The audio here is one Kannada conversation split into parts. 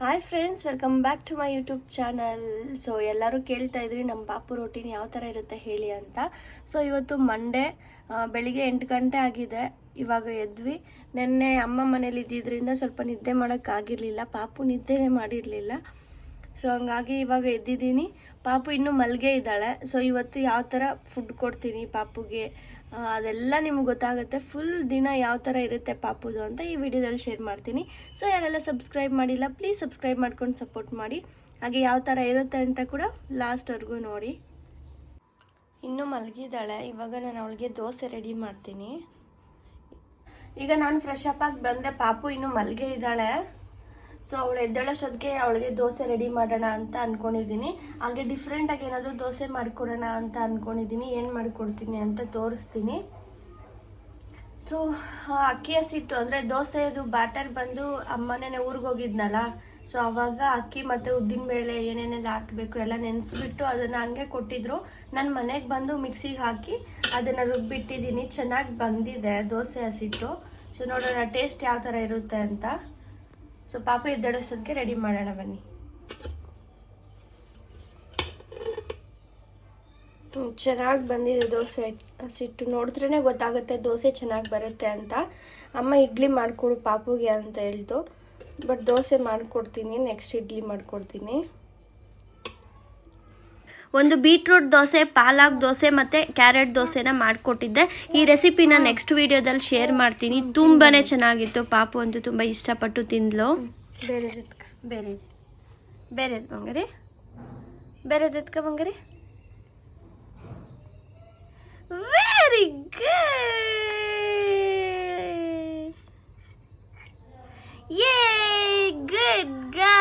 Hi friends welcome back to my YouTube channel so ಎಲ್ಲರೂ ಕೇಳ್ತಾ ಇದ್ರಿ ನಮ್ಮ ಪಾಪು ರೊಟೀನ್ ಯಾವ ಥರ ಇರುತ್ತೆ ಹೇಳಿ ಅಂತ. ಸೊ ಇವತ್ತು ಮಂಡೇ ಬೆಳಿಗ್ಗೆ ಎಂಟು ಗಂಟೆ ಆಗಿದೆ. ಇವಾಗ ಎದ್ವಿ. ನಿನ್ನೆ ಅಮ್ಮ ಮನೇಲಿ ಇದ್ದಿದ್ದರಿಂದ ಸ್ವಲ್ಪ ನಿದ್ದೆ ಮಾಡೋಕ್ಕಾಗಿರಲಿಲ್ಲ ಪಾಪು ನಿದ್ದೆನೇ ಮಾಡಿರಲಿಲ್ಲ. ಸೊ ಹಂಗಾಗಿ ಇವಾಗ ಎದ್ದಿದ್ದೀನಿ. ಪಾಪು ಇನ್ನೂ ಮಲ್ಗೆ ಇದ್ದಾಳೆ. ಸೊ ಇವತ್ತು ಯಾವ ಥರ ಫುಡ್ ಕೊಡ್ತೀನಿ ಪಾಪುಗೆ? ಅದೆಲ್ಲ ನಿಮ್ಗೆ ಗೊತ್ತಾಗುತ್ತೆ. ಫುಲ್ ದಿನ ಯಾವ ಥರ ಇರುತ್ತೆ ಪಾಪುದು ಅಂತ ಈ ವಿಡಿಯೋದಲ್ಲಿ ಶೇರ್ ಮಾಡ್ತೀನಿ. ಸೊ ಯಾರೆಲ್ಲ ಸಬ್ಸ್ಕ್ರೈಬ್ ಮಾಡಿಲ್ಲ ಪ್ಲೀಸ್ ಸಬ್ಸ್ಕ್ರೈಬ್ ಮಾಡ್ಕೊಂಡು ಸಪೋರ್ಟ್ ಮಾಡಿ. ಹಾಗೆ ಯಾವ ಥರ ಇರುತ್ತೆ ಅಂತ ಕೂಡ ಲಾಸ್ಟ್ವರೆಗೂ ನೋಡಿ. ಇನ್ನೂ ಮಲಗಿದ್ದಾಳೆ. ಇವಾಗ ನಾನು ಅವಳಿಗೆ ದೋಸೆ ರೆಡಿ ಮಾಡ್ತೀನಿ. ಈಗ ನಾನು ಫ್ರೆಶ್ ಅಪ್ ಆಗಿ ಬಂದೆ. ಪಾಪು ಇನ್ನು ಮಲಗೆ ಇದ್ದಾಳೆ. ಸೊ ಅವಳು ಎದ್ದೇಳೋಷ್ಟೊತ್ತಿಗೆ ಅವಳಿಗೆ ದೋಸೆ ರೆಡಿ ಮಾಡೋಣ ಅಂತ ಅಂದ್ಕೊಂಡಿದ್ದೀನಿ ಹಾಗೆ ಡಿಫ್ರೆಂಟಾಗಿ ಏನಾದರೂ ದೋಸೆ ಮಾಡಿಕೊಡೋಣ ಅಂತ ಅಂದ್ಕೊಂಡಿದ್ದೀನಿ ಏನು ಮಾಡಿಕೊಡ್ತೀನಿ ಅಂತ ತೋರಿಸ್ತೀನಿ. ಸೊ ಅಕ್ಕಿ ಹಸಿಟ್ಟು ಅಂದರೆ ದೋಸೆದು ಬ್ಯಾಟರ್ ಬಂದು ಅಮ್ಮನೇ ಊರಿಗೆ ಹೋಗಿದ್ನಲ್ಲ ಸೊ ಅವಾಗ ಅಕ್ಕಿ ಮತ್ತು ಉದ್ದಿನಬೇಳೆ ಏನೇನೆಲ್ಲ ಹಾಕಬೇಕು ಎಲ್ಲ ನೆನೆಸ್ಬಿಟ್ಟು ಅದನ್ನು ಹಂಗೆ ಕೊಟ್ಟಿದ್ರು. ನಾನು ಮನೆಗೆ ಬಂದು ಮಿಕ್ಸಿಗೆ ಹಾಕಿ ಅದನ್ನು ರುಬ್ಬಿಟ್ಟಿದ್ದೀನಿ. ಚೆನ್ನಾಗಿ ಬಂದಿದೆ ದೋಸೆ ಹಸಿಟ್ಟು. ಸೊ ನೋಡೋಣ ಟೇಸ್ಟ್ ಯಾವ ಥರ ಇರುತ್ತೆ ಅಂತ. ಸೊ ಪಾಪ ಎದ್ದಾಡಿಸೋದಕ್ಕೆ ರೆಡಿ ಮಾಡೋಣ ಬನ್ನಿ. ಚೆನ್ನಾಗಿ ಬಂದಿದೆ ದೋಸೆ. ಹಸಿಟ್ಟು ನೋಡಿದ್ರೇ ಗೊತ್ತಾಗುತ್ತೆ ದೋಸೆ ಚೆನ್ನಾಗಿ ಬರುತ್ತೆ ಅಂತ. ಅಮ್ಮ ಇಡ್ಲಿ ಮಾಡಿಕೊಡು ಪಾಪುಗೆ ಅಂತ ಹೇಳ್ದು. ಬಟ್ ದೋಸೆ ಮಾಡಿಕೊಡ್ತೀನಿ ನೆಕ್ಸ್ಟ್ ಇಡ್ಲಿ ಮಾಡಿಕೊಡ್ತೀನಿ. ಒಂದು ಬೀಟ್ರೂಟ್ ದೋಸೆ ಪಾಲಾಕ್ ದೋಸೆ ಮತ್ತು ಕ್ಯಾರೆಟ್ ದೋಸೆನ ಮಾಡಿಕೊಟ್ಟಿದ್ದೆ. ಈ ರೆಸಿಪಿನ ನೆಕ್ಸ್ಟ್ ವಿಡಿಯೋದಲ್ಲಿ ಶೇರ್ ಮಾಡ್ತೀನಿ. ತುಂಬಾ ಚೆನ್ನಾಗಿತ್ತು. ಪಾಪು ಅಂತೂ ತುಂಬ ಇಷ್ಟಪಟ್ಟು ತಿಂದ್ಲು. ಬೇರೆ ಬೇರೆ ಬೇರೆ ಬಂಗಾರಿ? ಬೇರೆದು ಬಂಗಾರಿ ವೆರಿ ಗುಡ್ ಯೇ ಗುಡ್ ಗಾ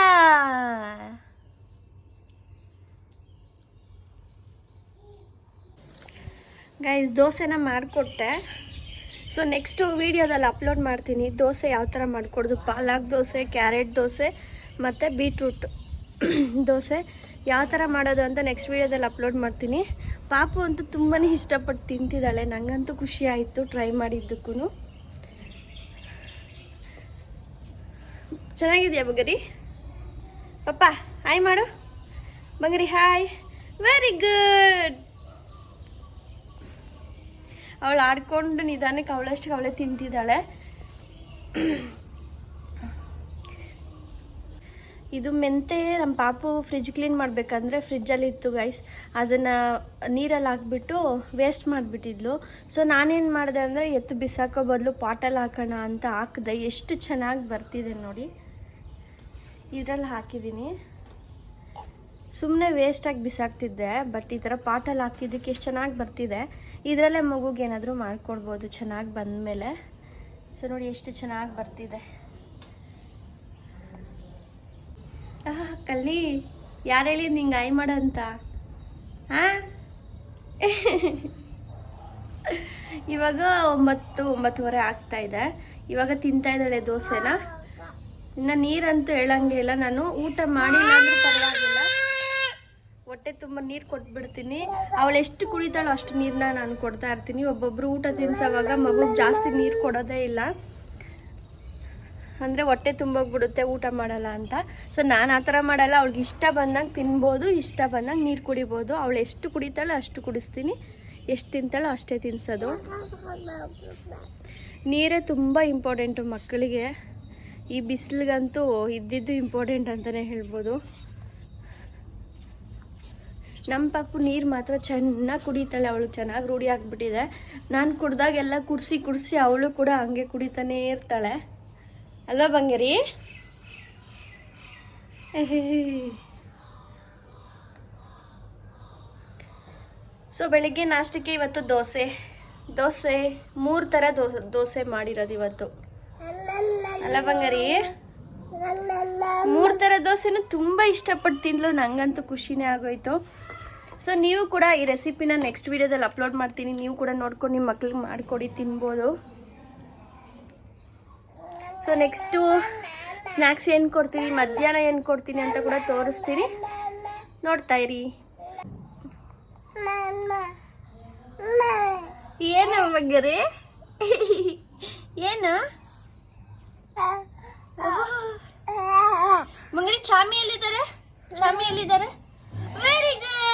ಗೈಸ್ ದೋಸೆನ ಮಾಡಿಕೊಟ್ಟೆ. ಸೊ ನೆಕ್ಸ್ಟು ವೀಡಿಯೋದಲ್ಲಿ ಅಪ್ಲೋಡ್ ಮಾಡ್ತೀನಿ. ದೋಸೆ ಯಾವ ಥರ ಮಾಡಿಕೊಡೋದು? ಪಾಲಕ್ ದೋಸೆ, ಕ್ಯಾರೆಟ್ ದೋಸೆ, ಮತ್ತು ಬೀಟ್ರೂಟ್ ದೋಸೆ ಯಾವ ಥರ ಮಾಡೋದು ಅಂತ ನೆಕ್ಸ್ಟ್ ವೀಡಿಯೋದಲ್ಲಿ ಅಪ್ಲೋಡ್ ಮಾಡ್ತೀನಿ. ಪಾಪು ಅಂತೂ ತುಂಬಾ ಇಷ್ಟಪಟ್ಟು ತಿಂತಿದ್ದಾಳೆ. ನನಗಂತೂ ಖುಷಿ ಆಯಿತು ಟ್ರೈ ಮಾಡಿದ್ದಕ್ಕೂ ಚೆನ್ನಾಗಿದೆಯಾ ಬಗರಿ? ಪಪ್ಪ ಹಾಯ್ ಮಾಡು. ಬಂಗರಿ ಹಾಯ್ ವೆರಿ ಗುಡ್ ಅವಳು ಆಡ್ಕೊಂಡು ನಿಧಾನಕ್ಕೆ ಅವಳಷ್ಟು ಅವಳೇ ತಿಂತಿದ್ದಾಳೆ. ಇದು ಮೆಂತೆ ನಮ್ಮ ಪಾಪು ಫ್ರಿಜ್ ಕ್ಲೀನ್ ಮಾಡಬೇಕಂದ್ರೆ ಫ್ರಿಜ್ಜಲ್ಲಿ ಇತ್ತು ಗೈಸ್ ಅದನ್ನು ನೀರಲ್ಲಿ ಹಾಕ್ಬಿಟ್ಟು ವೇಸ್ಟ್ ಮಾಡಿಬಿಟ್ಟಿದ್ಲು. ಸೊ ನಾನೇನು ಮಾಡಿದೆ ಅಂದರೆ ಎತ್ತು ಬಿಸಾಕೋ ಬದಲು ಪಾಟಲ್ಲಿ ಹಾಕೋಣ ಅಂತ ಹಾಕಿದೆ. ಎಷ್ಟು ಚೆನ್ನಾಗಿ ಬರ್ತಿದೆ ನೋಡಿ. ಇದರಲ್ಲಿ ಹಾಕಿದ್ದೀನಿ. ಸುಮ್ಮನೆ ವೇಸ್ಟಾಗಿ ಬಿಸಾಕ್ತಿದ್ದೆ ಬಟ್ ಈ ಥರ ಪಾಟಲ್ಲಿ ಹಾಕಿದ್ದಕ್ಕೆ ಎಷ್ಟು ಚೆನ್ನಾಗಿ ಬರ್ತಿದೆ. ಇದರಲ್ಲೇ ಮಗುಗೆ ಏನಾದರೂ ಮಾಡಿಕೊಡ್ಬೋದು, ಚೆನ್ನಾಗಿ ಬಂದಮೇಲೆ. ಸೊ ನೋಡಿ ಎಷ್ಟು ಚೆನ್ನಾಗಿ ಬರ್ತಿದೆ. ಆಹಾ ಕಲ್ಲಿ, ಯಾರು ಹೇಳಿದ್ ನಿಂಗೆ ಐ ಮಾಡಂತ ಹಾಂ ಇವಾಗ ಒಂಬತ್ತು, ಒಂಬತ್ತುವರೆ ಆಗ್ತಾ ಇದೆ. ಇವಾಗ ತಿಂತಾ ಇದ್ದಾಳೆ ದೋಸೆನ. ಇನ್ನು ನೀರಂತೂ ಹೇಳಂಗೆ ಇಲ್ಲ. ನಾನು ಊಟ ಪರವಾಗಿಲ್ಲ ಹೊಟ್ಟೆ ತುಂಬ ನೀರು ಕೊಟ್ಬಿಡ್ತೀನಿ. ಅವಳು ಎಷ್ಟು ಕುಡಿತಾಳೋ ಅಷ್ಟು ನೀರನ್ನ ನಾನು ಕೊಡ್ತಾ ಇರ್ತೀನಿ. ಒಬ್ಬೊಬ್ರು ಊಟ ತಿನ್ಸೋವಾಗ ಮಗುಗೆ ಜಾಸ್ತಿ ನೀರು ಕೊಡೋದೇ ಇಲ್ಲ. ಅಂದರೆ ಹೊಟ್ಟೆ ತುಂಬೋಗ್ಬಿಡುತ್ತೆ, ಊಟ ಮಾಡಲ್ಲ ಅಂತ. ಸೊ ನಾನು ಆ ಥರ ಮಾಡಲ್ಲ. ಅವಳಿಗೆ ಇಷ್ಟ ಬಂದಂಗೆ ತಿನ್ಬೋದು, ಇಷ್ಟ ಬಂದಂಗೆ ನೀರು ಕುಡಿಬೋದು. ಅವಳು ಎಷ್ಟು ಕುಡಿತಾಳೋ ಅಷ್ಟು ಕುಡಿಸ್ತೀನಿ. ಎಷ್ಟು ತಿಂತಾಳೋ ಅಷ್ಟೇ ತಿನ್ಸೋದು. ನೀರೇ ತುಂಬ ಇಂಪಾರ್ಟೆಂಟು ಮಕ್ಕಳಿಗೆ. ಈ ಬಿಸಿಲಿಗಂತೂ ಇದ್ದಿದ್ದು ಇಂಪಾರ್ಟೆಂಟ್ ಅಂತಲೇ ಹೇಳ್ಬೋದು. ನಮ್ಮ ಪಾಪು ನೀರು ಮಾತ್ರ ಚೆನ್ನಾಗಿ ಕುಡಿತಾಳೆ, ಅವಳು ಚೆನ್ನಾಗಿ ರೂಢಿ ಆಗಿಬಿಟ್ಟಿದೆ. ನಾನು ಕುಡ್ದಾಗೆಲ್ಲ ಕುಡಿಸಿ ಕುಡಿಸಿ ಅವಳು ಕೂಡ ಹಂಗೆ ಕುಡಿತಾನೇ ಇರ್ತಾಳೆ. ಅಲ್ವಾ ಬಂಗೇರಿ? ಸೊ ಬೆಳಿಗ್ಗೆ ನಾಷ್ಟಕ್ಕೆ ಇವತ್ತು ದೋಸೆ. ದೋಸೆ, ಮೂರು ಥರ ದೋ, ದೋಸೆ ಮಾಡಿರೋದು ಇವತ್ತು. ಅಲ್ಲ ಬಂಗಾರಿ? ಮೂರು ಥರ ದೋಸೆನೂ ತುಂಬ ಇಷ್ಟಪಟ್ಟು ತಿನ್ಲು ನಂಗಂತೂ ಖುಷಿನೇ ಆಗೋಯ್ತು. ಸೊ ನೀವು ಕೂಡ ಈ ರೆಸಿಪಿನ ನೆಕ್ಸ್ಟ್ ವಿಡಿಯೋದಲ್ಲಿ ಅಪ್ಲೋಡ್ ಮಾಡ್ತೀನಿ. ನೀವು ಕೂಡ ನೋಡ್ಕೊಂಡು ನಿಮ್ಮ ಮಕ್ಳಿಗೆ ಮಾಡಿಕೊಡಿ, ತಿನ್ಬೋದು. ಸೊ ನೆಕ್ಸ್ಟು ಸ್ನ್ಯಾಕ್ಸ್ ಏನು ಕೊಡ್ತೀನಿ ಮಧ್ಯಾಹ್ನ ಏನು ಕೊಡ್ತೀನಿ ಅಂತ ಕೂಡ ತೋರಿಸ್ತೀನಿ. ನೋಡ್ತಾ ಇರಿ. ಏನು ಬಗ್ಗೆ ಏನು? ಮಂಗ್ರಿ ಚಾಮಿ ಎಲ್ಲಿದ್ದಾರೆ ಚಾಮಿ ಎಲ್ಲಿದ್ದಾರೆ ವೆರಿ ಗುಡ್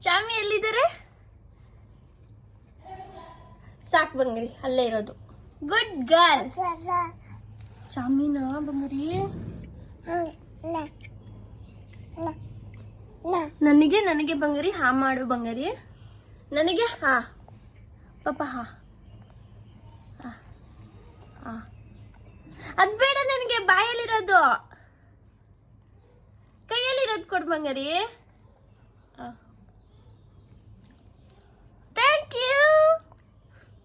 ಚಾಮಿ ಎಲ್ಲಿದ್ದಾರೆ? ಸಾಕ್ ಬಂಗ್ರಿ, ಅಲ್ಲೇ ಇರೋದು. ಗುಡ್ ಗರ್ಲ್ ಚಾಮಿನ ಬಂಗ್ರಿ. ನನಗೆ ನನಗೆ ಬಂಗರಿ, ಹಾ ಮಾಡು ಬಂಗರಿ. ನನಗೆ ಹಾ. ಪಾಪ. ಹಾ. ಅದ್ ಬೇಡ ನನಗೆ, ಬಾಯಲ್ಲಿರೋದು. ಕೈಯಲ್ಲಿರೋದು ಕೊಡು ಬಂಗರಿ. ಥ್ಯಾಂಕ್ ಯು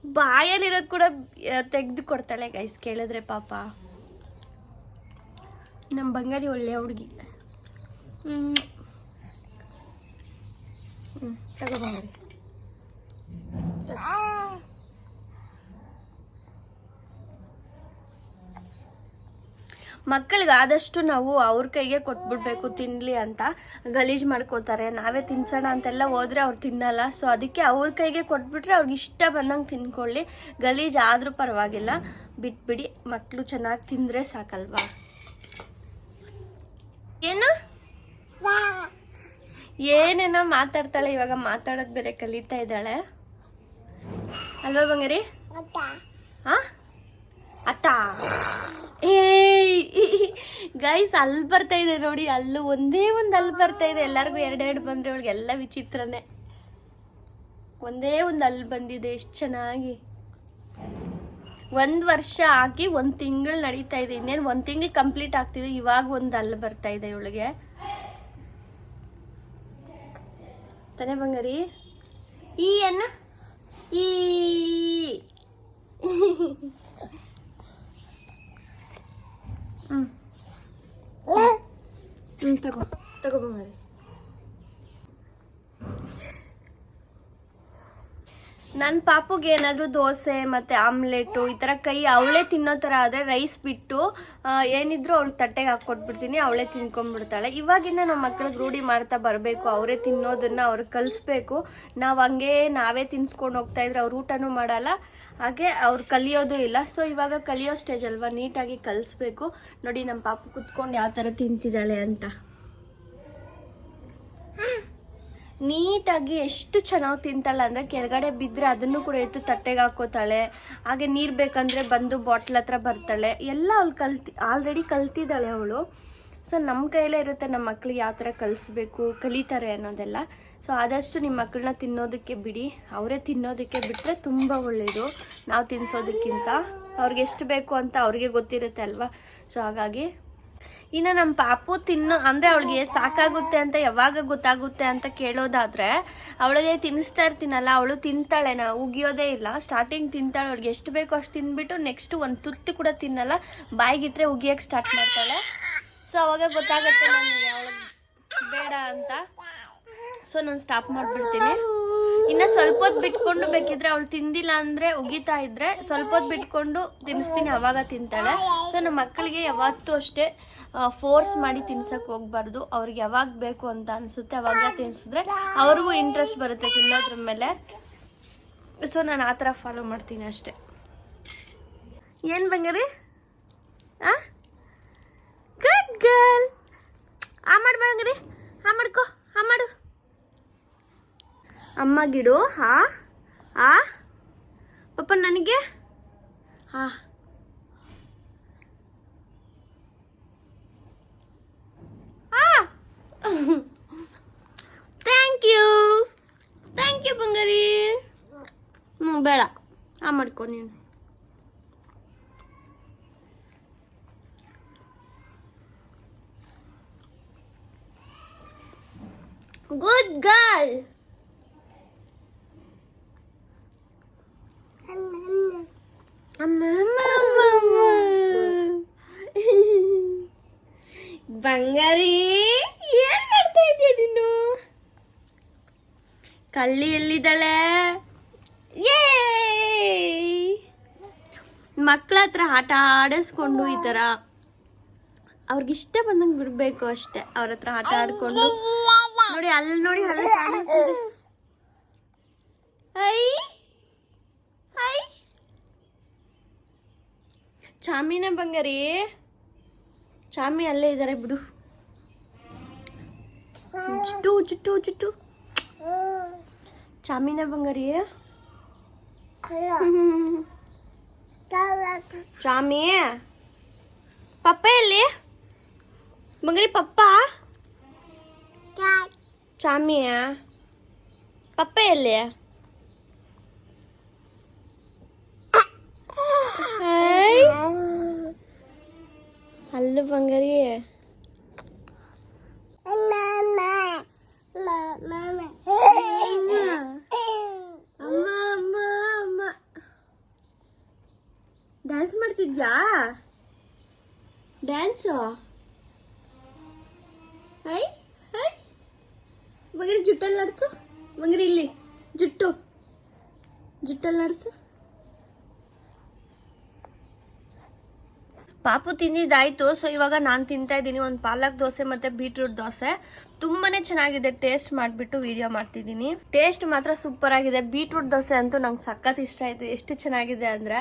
ಬಾಯಲ್ಲಿರೋದು ಕೂಡ ತೆಗೆದು ಕೊಡ್ತಾಳೆ ಗೈಸ್ ಕೇಳಿದ್ರೆ ಪಾಪ. ನಮ್ಮ ಬಂಗಾರಿ ಒಳ್ಳೆ ಹುಡುಗಿ. ಹ್ಞೂ ಹ್ಞೂ ತಗೋ ಬಂಗಾರಿ ಮಕ್ಕಳಿಗೆ ಆದಷ್ಟು ನಾವು ಅವ್ರ ಕೈಗೆ ಕೊಟ್ಬಿಡ್ಬೇಕು ತಿನ್ಲಿ ಅಂತ ಗಲೀಜ್ ಮಾಡ್ಕೋತಾರೆ ನಾವೇ ತಿನ್ಸೋಣ ಅಂತೆಲ್ಲ ಹೋದ್ರೆ ಅವ್ರು ತಿನ್ನಲ್ಲ. ಸೊ ಅದಕ್ಕೆ ಅವ್ರ ಕೈಗೆ ಕೊಟ್ಬಿಟ್ರೆ ಅವ್ರಿಗೆ ಇಷ್ಟ ಬಂದಂಗೆ ತಿನ್ಕೊಳ್ಳಿ. ಗಲೀಜ್ ಆದ್ರೂ ಪರವಾಗಿಲ್ಲ. ಬಿಟ್ಬಿಡಿ ಮಕ್ಕಳು ಚೆನ್ನಾಗಿ ತಿಂದ್ರೆ ಸಾಕಲ್ವಾ? ಏನು? ಏನೇನೋ ಮಾತಾಡ್ತಾಳೆ ಇವಾಗ ಮಾತಾಡೋದು ಬೇರೆ ಕಲಿತಾ ಇದ್ದಾಳೆ. ಅಲ್ವಾ ಬಂಗಾರಿ? ಹಾ ಅತ್ತ. ಏಯ್ ಗೈಸ್ ಅಲ್ಲಿ ಬರ್ತಾ ಇದೆ ನೋಡಿ, ಅಲ್ಲೂ ಒಂದೇ ಒಂದು ಅಲ್ಲಿ ಬರ್ತಾ ಇದೆ. ಎಲ್ಲರಿಗೂ ಎರಡೆರಡು ಬಂದ್ರೆ ಅವಳಿಗೆ ಎಲ್ಲ ವಿಚಿತ್ರನೇ. ಒಂದೇ ಒಂದು ಅಲ್ಲಿ ಬಂದಿದೆ ಎಷ್ಟು ಚೆನ್ನಾಗಿ. ಒಂದು ವರ್ಷ ಆಗಿ ಒಂದು ತಿಂಗಳು ನಡೀತಾ ಇದೆ. ಇನ್ನೇನು ಒಂದು ತಿಂಗಳು ಕಂಪ್ಲೀಟ್ ಆಗ್ತಿದೆ. ಇವಾಗ ಒಂದು ಅಲ್ಲಿ ಬರ್ತಾ ಇದೆ ಇವಳಿಗೆ. ತಾನೇ ಬಂಗಾರಿ. ಈ ಅನ್ನ ಈ. 嗯，嗯，嗯，大哥，大哥，不买。ನನ್ನ ಪಾಪುಗೆ ಏನಾದರೂ ದೋಸೆ ಮತ್ತು ಆಮ್ಲೆಟು ಈ ಥರ ಕೈ ಅವಳೇ ತಿನ್ನೋ ಥರ ಆದರೆ ರೈಸ್ ಬಿಟ್ಟು ಏನಿದ್ರು ಅವಳು ತಟ್ಟೆಗೆ ಹಾಕ್ಕೊಟ್ಬಿಡ್ತೀನಿ, ಅವಳೇ ತಿನ್ಕೊಂಡ್ಬಿಡ್ತಾಳೆ. ಇವಾಗಿಂದ ನಮ್ಮ ಮಕ್ಳಿಗೆ ರೂಢಿ ಮಾಡ್ತಾ ಬರಬೇಕು, ಅವರೇ ತಿನ್ನೋದನ್ನು ಅವ್ರಿಗೆ ಕಲಿಸ್ಬೇಕು. ನಾವು ಹಂಗೆ ನಾವೇ ತಿನ್ಸ್ಕೊಂಡು ಹೋಗ್ತಾ ಇದ್ರೆ ಅವ್ರು ಊಟನೂ ಮಾಡಲ್ಲ, ಹಾಗೆ ಅವ್ರು ಕಲಿಯೋದು ಇಲ್ಲ. ಸೊ ಇವಾಗ ಕಲಿಯೋ ಸ್ಟೇಜ್ ಅಲ್ವಾ? ನೀಟಾಗಿ ಕಲಿಸ್ಬೇಕು. ನೋಡಿ ನಮ್ಮ ಪಾಪು ಕುತ್ಕೊಂಡು ಯಾವ ಥರ ತಿಂತಿದ್ದಾಳೆ ಅಂತ. ನೀಟಾಗಿ ಎಷ್ಟು ಚೆನ್ನಾಗಿ ತಿಂತಾಳೆ ಅಂದರೆ ಕೆಳಗಡೆ ಬಿದ್ದರೆ ಅದನ್ನು ಕೂಡ ಎತ್ತು ತಟ್ಟೆಗೆ ಹಾಕೋತಾಳೆ. ಹಾಗೆ ನೀರು ಬೇಕಂದರೆ ಬಂದು ಬಾಟ್ಲ್ ಹತ್ರ ಬರ್ತಾಳೆ. ಎಲ್ಲ ಅವಳು ಕಲ್ತಿ ಆಲ್ರೆಡಿ ಕಲ್ತಿದ್ದಾಳೆ ಅವಳು. ಸೊ ನಮ್ಮ ಕೈಯಲ್ಲೇ ಇರುತ್ತೆ ನಮ್ಮ ಮಕ್ಳಿಗೆ ಯಾವ ಥರ ಕಲಿಸ್ಬೇಕು, ಕಲಿತಾರೆ ಅನ್ನೋದೆಲ್ಲ. ಸೊ ಆದಷ್ಟು ನಿಮ್ಮ ಮಕ್ಕಳನ್ನ ತಿನ್ನೋದಕ್ಕೆ ಬಿಡಿ. ಅವರೇ ತಿನ್ನೋದಕ್ಕೆ ಬಿಟ್ಟರೆ ತುಂಬ ಒಳ್ಳೆಯದು ನಾವು ತಿನ್ನಿಸೋದಕ್ಕಿಂತ ಅವ್ರಿಗೆ ಎಷ್ಟು ಬೇಕು ಅಂತ ಅವ್ರಿಗೆ ಗೊತ್ತಿರುತ್ತೆ ಅಲ್ವಾ? ಸೊ ಹಾಗಾಗಿ ಇನ್ನು ನಮ್ಮ ಪಾಪು ತಿನ್ನೋ ಅಂದರೆ ಅವಳಿಗೆ ಸಾಕಾಗುತ್ತೆ ಅಂತ ಯಾವಾಗ ಗೊತ್ತಾಗುತ್ತೆ ಅಂತ ಕೇಳೋದಾದರೆ ಅವಳಿಗೆ ತಿನ್ನಿಸ್ತಾ ಇರ್ತೀನಲ್ಲ ಅವಳು ತಿಂತಾಳೆ ನಾ ಉಗಿಯೋದೇ ಇಲ್ಲ. ಸ್ಟಾರ್ಟಿಂಗ್ ತಿಂತಾಳೆ ಅವಳಿಗೆ ಎಷ್ಟು ಬೇಕೋ ಅಷ್ಟು ತಿಂದ್ಬಿಟ್ಟು ನೆಕ್ಸ್ಟ್ ಒಂದು ತುತ್ತು ಕೂಡ ತಿನ್ನಲ್ಲ. ಬಾಯಿಗಿಟ್ರೆ ಉಗಿಯೋಕ್ಕೆ ಸ್ಟಾರ್ಟ್ ಮಾಡ್ತಾಳೆ. ಸೊ ಅವಾಗ ಗೊತ್ತಾಗುತ್ತೆ ನನಗೆ ಅವಳು ಬೇಡ ಅಂತ. ಸೊ ನಾನು ಸ್ಟಾಪ್ ಮಾಡಿಬಿಡ್ತೀನಿ. ಇನ್ನು ಸ್ವಲ್ಪ ಹೊತ್ತು ಬಿಟ್ಕೊಂಡು ಬೇಕಿದ್ರೆ ಅವಳು ತಿಂದಿಲ್ಲ ಅಂದ್ರೆ ಉಗಿತಾ ಇದ್ರೆ ಸ್ವಲ್ಪ ಹೊತ್ತು ಬಿಟ್ಕೊಂಡು ತಿನ್ನಿಸ್ತೀನಿ ಅವಾಗ ತಿಂತಾಳೆ. ಸೊ ನಮ್ಮ ಮಕ್ಕಳಿಗೆ ಯಾವತ್ತೂ ಅಷ್ಟೇ ಫೋರ್ಸ್ ಮಾಡಿ ತಿನ್ಸಕ್ ಹೋಗ್ಬಾರ್ದು. ಅವ್ರಿಗೆ ಯಾವಾಗ ಬೇಕು ಅಂತ ಅನ್ಸುತ್ತೆ, ಅವಾಗ ತಿನ್ಸಿದ್ರೆ ಅವ್ರಿಗೂ ಇಂಟ್ರೆಸ್ಟ್ ಬರುತ್ತೆ ತಿನ್ನೋದ್ರ ಮೇಲೆ. ಸೊ ನಾನು ಆ ಥರ ಫಾಲೋ ಮಾಡ್ತೀನಿ ಅಷ್ಟೇ. ಏನು ಬಂಗಾರಿ? ಆ? ಗುಡ್ ಗರ್ಲ್ ಆ ಮಾಡು ಬಂಗಾರಿ. ಆ ಮಾಡ್ಕೋ, ಆ ಮಾಡು. ಅಮ್ಮ ಗಿಡು ಹಾ ಆ? ಪಪ್ಪ, ನನಗೆ? ಹಾ ಥ್ಯಾಂಕ್ ಯು ಥ್ಯಾಂಕ್ ಯು ಬಂಗಾರಿ. ಹ್ಞೂ ಬೇಡ. ಆ ಮಾಡ್ಕೊ ನೀನು. ಗುಡ್ ಗರ್ಲ್ ಅಮ್ಮ ಅಮ್ಮ, ಅಮ್ಮ, ಅಮ್ಮ. ಬಂಗಾರಿ ಏನ್ ಮಾಡ್ತಾ ಇದೀಯ ನೀನು ಕಳ್ಳಿ ಎಲ್ಲಿದ್ದಾಳೆ ಮಕ್ಕಳ ಹತ್ರ ಆಟ ಆಡಿಸ್ಕೊಂಡು ಈ ಥರ. ಅವ್ರಿಗೆ ಇಷ್ಟ ಬಂದಂಗೆ ಬಿಡ್ಬೇಕು ಅಷ್ಟೆ ಅವ್ರ ಹತ್ರ ಆಟ ಆಡ್ಕೊಂಡು. ನೋಡಿ ಅಲ್ಲಿ ನೋಡಿ ಅಲ್ಲಿ ಐ ಐ. ಚಾಮಿನ ಬಂಗಾರಿ. ಚಾಮಿ ಅಲ್ಲೇ ಇದ್ದಾರೆ ಬಿಡು. ಜುಟ್ಟು ಜುಟ್ಟು ಜುಟ್ಟು ಚಾಮಿನ ಬಂಗಾರಿ ಚಾಮಿ ಪಪ್ಪ ಎಲ್ಲಿ ಬಂಗಾರಿ ಪಪ್ಪ ಚಾಮಿಯ ಪಪ್ಪ ಎಲ್ಲಿ ಹಾಯ್ ಅಲ್ಲ ಬಂಗಾರಿ ಅಮ್ಮ ಡ್ಯಾನ್ಸ್ ಮಾಡ್ತಿದ್ಯಾ? ಡ್ಯಾನ್ಸು ಹೈ ಹೈ ಬಂಗಾರಿ ಜುಟ್ಟಲ್ಲಿ ನಡ್ಸು. ಬಂಗಾರಿ ಇಲ್ಲಿ ಜುಟ್ಟು. ಜುಟ್ಟಲ್ಲಿ ನಡ್ಸು. ಪಾಪು ತಿಂದಿದ್ದಾಯ್ತು ಸೊ ಇವಾಗ ನಾನು ತಿಂತಾ ಇದ್ದೀನಿ. ಒಂದು ಪಾಲಕ್ ದೋಸೆ ಮತ್ತೆ ಬೀಟ್ರೂಟ್ ದೋಸೆ. ತುಂಬಾನೇ ಚೆನ್ನಾಗಿದೆ ಟೇಸ್ಟ್ ಮಾಡಿಬಿಟ್ಟು ವಿಡಿಯೋ ಮಾಡ್ತಿದ್ದೀನಿ. ಟೇಸ್ಟ್ ಮಾತ್ರ ಸೂಪರ್ ಆಗಿದೆ. ಬೀಟ್ರೂಟ್ ದೋಸೆ ಅಂತೂ ನಂಗೆ ಸಖತ್ ಇಷ್ಟ ಆಯಿತು. ಎಷ್ಟು ಚೆನ್ನಾಗಿದೆ ಅಂದರೆ,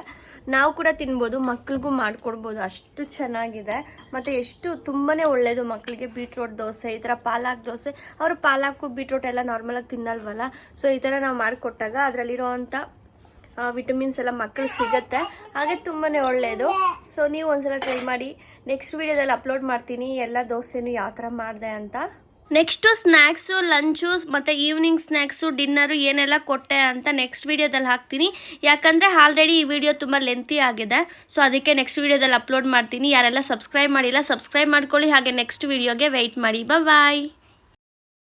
ನಾವು ಕೂಡ ತಿನ್ಬೋದು, ಮಕ್ಳಿಗೂ ಮಾಡಿಕೊಡ್ಬೋದು. ಅಷ್ಟು ಚೆನ್ನಾಗಿದೆ. ಮತ್ತು ಎಷ್ಟು ತುಂಬಾ ಒಳ್ಳೆಯದು ಮಕ್ಕಳಿಗೆ ಬೀಟ್ರೂಟ್ ದೋಸೆ, ಈ ಥರ ಪಾಲಕ್ ದೋಸೆ. ಅವರು ಪಾಲಾಕು ಬೀಟ್ರೂಟ್ ಎಲ್ಲ ನಾರ್ಮಲಾಗಿ ತಿನ್ನಲ್ವಲ್ಲ? ಸೊ ಈ ಥರ ನಾವು ಮಾಡಿಕೊಟ್ಟಾಗ ಅದರಲ್ಲಿರೋವಂಥ ವಿಟಮಿನ್ಸ್ ಎಲ್ಲ ಮಕ್ಕಳಿಗೆ ಸಿಗುತ್ತೆ. ಹಾಗೆ ತುಂಬಾ ಒಳ್ಳೆಯದು ಸೊ ನೀವು ಒಂದ್ಸಲ ಟ್ರೈ ಮಾಡಿ. ನೆಕ್ಸ್ಟ್ ವಿಡಿಯೋದಲ್ಲಿ ಅಪ್ಲೋಡ್ ಮಾಡ್ತೀನಿ. ಎಲ್ಲ ದೋಸೆನೂ ಯಾವ ಥರ ಮಾಡಿದೆ ಅಂತ. ನೆಕ್ಸ್ಟು ಸ್ನ್ಯಾಕ್ಸು ಲಂಚು ಮತ್ತು ಈವ್ನಿಂಗ್ ಸ್ನ್ಯಾಕ್ಸು ಡಿನ್ನರು ಏನೆಲ್ಲ ಕೊಟ್ಟೆ ಅಂತ ನೆಕ್ಸ್ಟ್ ವಿಡಿಯೋದಲ್ಲಿ ಹಾಕ್ತೀನಿ. ಯಾಕಂದರೆ ಆಲ್ರೆಡಿ ಈ ವಿಡಿಯೋ ತುಂಬ ಲೆಂತಿ ಆಗಿದೆ. ಸೊ ಅದಕ್ಕೆ ನೆಕ್ಸ್ಟ್ ವಿಡಿಯೋದಲ್ಲಿ ಅಪ್ಲೋಡ್ ಮಾಡ್ತೀನಿ. ಯಾರೆಲ್ಲ ಸಬ್ಸ್ಕ್ರೈಬ್ ಮಾಡಿಲ್ಲ ಸಬ್ಸ್ಕ್ರೈಬ್ ಮಾಡ್ಕೊಳ್ಳಿ. ಹಾಗೆ ನೆಕ್ಸ್ಟ್ ವಿಡಿಯೋಗೆ ವೆಯ್ಟ್ ಮಾಡಿ. ಬಾಯ್